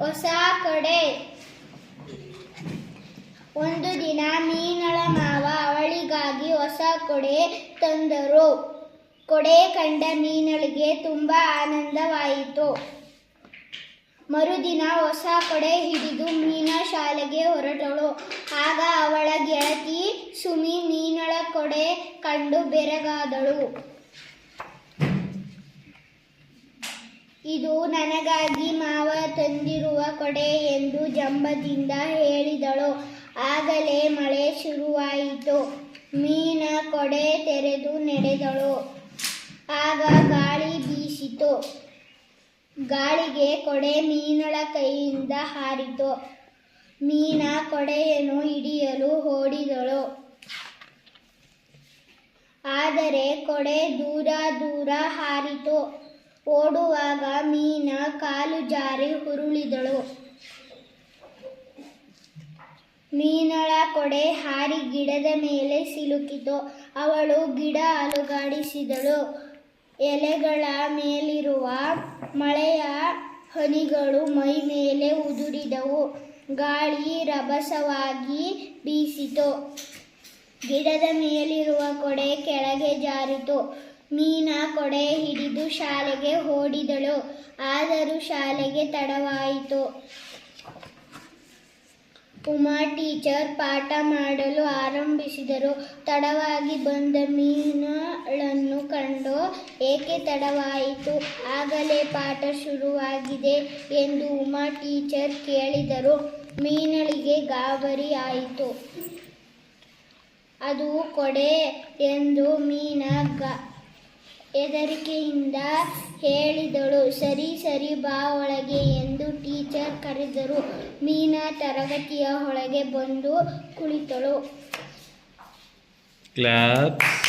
ಹೊಸ ಕಡೆ. ಒಂದು ದಿನ ಮೀನಳ ಮಾವ ಅವಳಿಗಾಗಿ ಹೊಸ ಕೊಡೆ ತಂದರು. ಕೊಡೆ ಕಂಡ ಮೀನಳಿಗೆ ತುಂಬ ಆನಂದವಾಯಿತು. ಮರುದಿನ ಹೊಸ ಕೊಡೆ ಹಿಡಿದು ಮೀನ ಶಾಲೆಗೆ ಹೊರಟಳು. ಆಗ ಅವಳ ಗೆಳತಿ ಸುಮಿ ಮೀನಳ ಕೊಡೆ ಕಂಡು ಬೆರಗಾದಳು. ಇದು ನನಗಾಗಿ ಮಾವ ತಂದಿರುವ ಕೊಡೆ ಎಂದು ಜಂಬದಿಂದ ಹೇಳಿದಳು. ಆಗಲೇ ಮಳೆ ಶುರುವಾಯಿತು. ಮೀನ ಕೊಡೆ ತೆರೆದು ನಡೆದಳು. ಆಗ ಗಾಳಿ ಬೀಸಿತು. ಗಾಳಿಗೆ ಕೊಡೆ ಮೀನಳ ಕೈಯಿಂದ ಹಾರಿತು. ಮೀನ ಕೊಡೆಯನ್ನು ಹಿಡಿಯಲು ಓಡಿದಳು. ಆದರೆ ಕೊಡೆ ದೂರ ದೂರ ಹಾರಿತು. ಓಡುವಾಗ ಮೀನ ಕಾಲು ಜಾರಿ ಉರುಳಿದಳು ಮೀನಳ ಕೊಡೆ ಹಾರಿ ಗಿಡದ ಮೇಲೆ ಸಿಲುಕಿತು. ಅವಳು ಗಿಡ ಅಲುಗಾಡಿಸಿದಳು. ಎಲೆಗಳ ಮೇಲಿರುವ ಮಳೆಯ ಹನಿಗಳು ಮೈ ಮೇಲೆ ಉದುರಿದವು. ಗಾಳಿ ರಭಸವಾಗಿ ಬೀಸಿತು. ಗಿಡದ ಮೇಲಿರುವ ಕೊಡೆ ಕೆಳಗೆ ಜಾರಿತು. ಮೀನ ಕೊಡೆ ಹಿಡಿದು ಶಾಲೆಗೆ ಓಡಿದಳು ಆದರೂ ಶಾಲೆಗೆ ತಡವಾಯಿತು. ಉಮಾ ಟೀಚರ್ ಪಾಠ ಮಾಡಲು ಆರಂಭಿಸಿದರು. ತಡವಾಗಿ ಬಂದ ಮೀನಳನ್ನು ಕಂಡು, ಏಕೆ ತಡವಾಯಿತು? ಆಗಲೇ ಪಾಠ ಶುರುವಾಗಿದೆ ಎಂದು ಉಮಾ ಟೀಚರ್ ಕೇಳಿದರು. ಮೀನಳಿಗೆ ಗಾಬರಿ ಆಯಿತು. ಅದು ಕೊಡೆ ಎಂದು ಮೀನ ಗ ಹೆದರಿಕೆಯಿಂದ ಹೇಳಿದಳು. ಸರಿ ಸರಿ, ಬಾ ಒಳಗೆ ಎಂದು ಟೀಚರ್ ಕರೆದರು. ಮೀನಾ ತರಗತಿಯ ಒಳಗೆ ಬಂದು ಕುಳಿತಳು. ಕ್ಲಾಪ್ಸ್